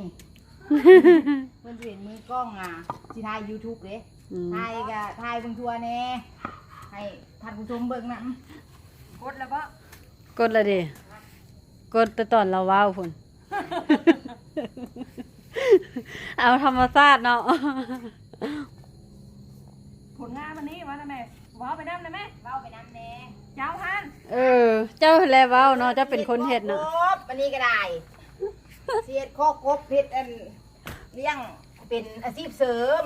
นี่ เพิ่นสิเห็นมือกล้องอะสิถ่าย YouTube เด้อืมถ่ายก็ถ่ายเบิ่งทั่วแน่ให้ท่านผู้ชมเบิ่งนำกดแล้วบ่กดละเดิกดแต่ตอนเราเว้าวพุ่น เอาธรรมชาติเนาะ ผลงานวันนี้ว่าทำไมว้าวไปน้ำนะแม่เว้าไปนำแน่เจ้าพันเออ เจ้าแลเว้าเนาะเจ้าเป็นคนเฮ็ดเนาะ ครบอันนี้ก็ได้ เสียดข้อกบเฮ็ดอันเลี้ยงเป็นอาชีพเสริม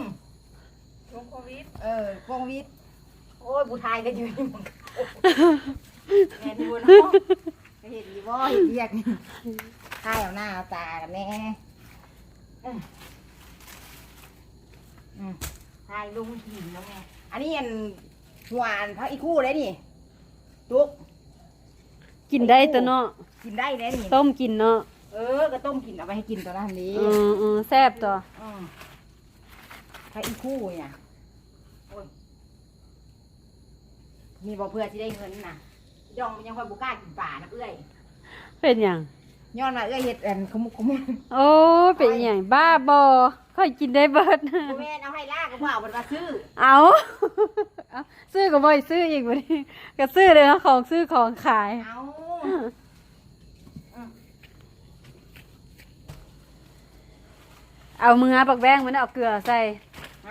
ช่วงโควิดเออโควิดโอ้ยผู้ชายก็อยู่นี่มันก็แม่ดูเนาะไปเห็นดีบ่เห็นเรียกนี่ถ่ายเอาหน้าเอาตากันแน่อืมอืมถ่ายลงหินแล้วไงอันนี้อันหวานพักอีกคู่เลยนี่ตุ๊กกินได้ตัวเนาะกินได้เลยนี่ต้มกินเนาะ เออก็ต้มกินเอาไปให้กินตอนนั้นนี้อืมอืมแซ่บตัวอืมพักอีกคู่เนี่ยโอ้ยมีบอกเพื่อที่ได้เงินน่ะย่องมันยังคอยบุกล้ากินป่านะเอ้ยเป็นหยังย้อนมาเอ้ยเห็ดอันขมุกขมุกโอ้ยเป็นหยังบ้าบอค่อยกินได้เบิดแม่นเอาให้ล่าก็บ่เอามันมาซื้อเอาเอาซื้อก็บ่อยซื้ออีกวันนี้ก็ซื้อเลยนะของซื้อของขายเอา เอามือปักแบงมันเอาเกลือใส่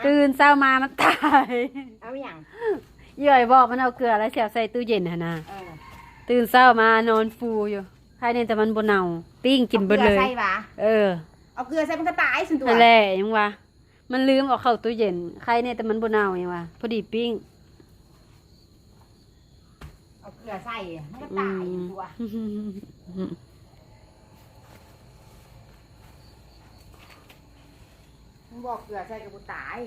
ตื่นเช้ามามันตายเอาอย่างเยื่อยบอกมันเอาเกลือแล้วเสียบใส่ตู้เย็นหั่นนะเออตื่นเช้ามานอนฟูอยู่ใครเนี่ยแต่มันบ่เน่าปิ้งกินเบิดเลย อากลือใส่ปะเออเอาเกลือใส่มันก็ตายสินตัวนั่นแหละยังวะมันลืมเอาเข้าตู้เย็นใครเนี่ยแต่มันบ่เน่ายังวะพอดีปิ้งเอาเกลือใส่มันก็ตายสินตัวมั บอกเกลือใส่กับบุตาย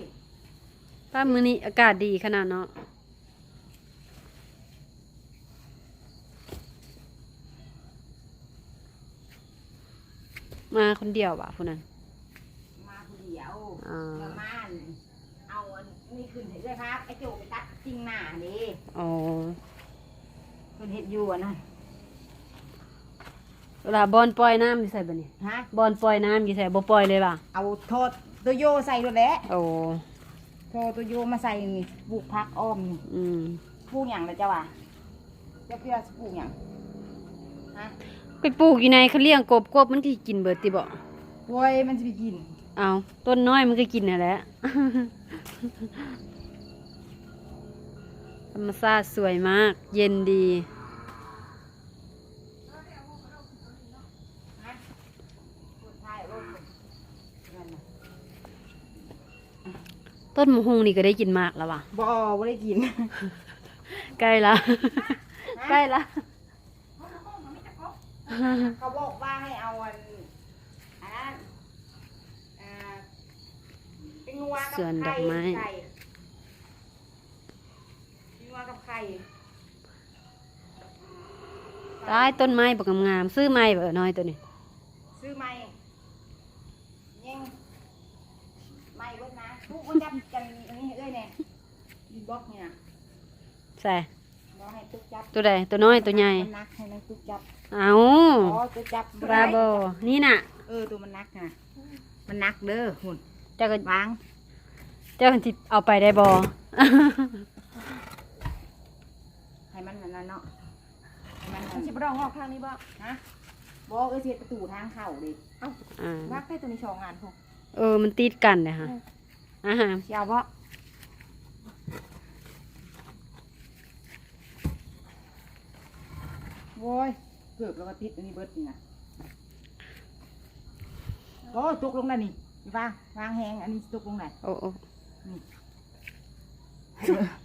ป้ามื้อนี้อากาศดีขนาดเนาะมาคนเดียวว่ะผู้นั้นมาผู้เดียวอ่าเกลือม่านเอาอันนี้ขึ้นเห็นเลยครับไอ้โจไปตัดจริงหน้านี่อ๋อคุณเห็ดอยู่อะนะเวลาบอลปล่อยน้ำอยู่ใส่บ่นี่ฮะ บอลปล่อยน้ำอยู่ใส่บ่ปล่อยเลยป่ะ เอาโทษ ตัวโยใส่ด้วยแหละโอ้โทษตัวโยมาใส่นี่ปลูกพักอ้อมนี่อืมปลูกอย่างนะเจ้าว่ะเจ้าเพื่อสิปลูกอย่างฮะไปปลูกอยู่ในเขาเลี้ยงกบกบมันก็สิกินเบิดติบ่โว้ยมันจะไปกินเอาต้นน้อยมันก็กินนั่นแหละ ธรรมชาติสวยมาก เย็นดี นะปลูกท้ายร่มนั่นน่ะ ต้นมะฮุงนี่ก็ได้กินมากแล้วว่ะบ่บ่ได้กิน ใกล้ละใกล้ละเขาบอกว่าให้เอาอันอันนั้นอ่าเป็นงัวกับสวนดไข่อกไม้ไข่เป็นงัวกับไข่ตายต้นไม้บักงามๆซื้อไม้บ่น้อยตัวนี้ซื้อไหมยังไม่เบิ ดนะทุกคนจับกันอันนี้เอ้ยเนี่ยดีบล็อกเนี่ยนะใส่เราให้ตุ๊กจับตัวใดตัวน้อยตัวใหญ่มันนักให้นักตุ๊กจับเอาอ๋อตุ๊กจับบราโบนี่น่ะ เออตัวมันนักนะมันนักเด้อหุ่นเจ้าก็วางเจ้าสิเอาไปได้บ่ให้มันนั่นๆเนาะให้มันมันสิบรองออกทางนี้บ่ฮะบอกเอ้ยเสียประตูทางเข้าดิอ่ารักได้ตัวนี้สองงานพอเออ มันติดกันเลยค่ะอ่าฮะเชียวบ่โว้ยเกือบแล้วก็ติดอันนี้เบิดนี่นะโอ้ยตกลงแล้วนี่วางวางแหงอันนี้ตกลงไหนโอ้โอ้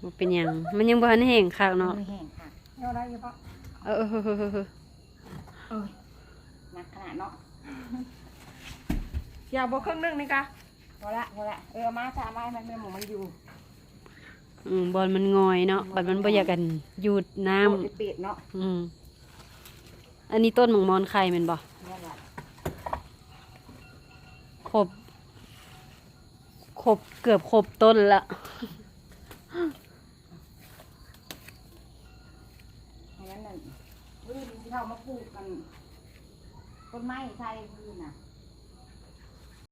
บ่เป็นหยัง มันยังบ่ทันแห้งคักเนาะไม่แห้งค่ะเอาได้อยู่ปะเออเออเออเออเออเออหนักขนาดเนาะอย่าบอกเครื่องนึ่งนี่กะ พอละพอละเออเอามาจ้ามาให้มันเป็นหมูมันอยู่อืมบอลมันงอยเนาะบัดมันบ่อยากกันหยุดน้ำโอ้ยเป็ดเนาะอืมอันนี้ต้นหมงมอนไข่แม่นบ่นี่แหละครบครบเกือบครบต้นละให้นั้นน่ะพื้นที่เขามาปลูกกันต้นไม้ใช่พื้นน่ะ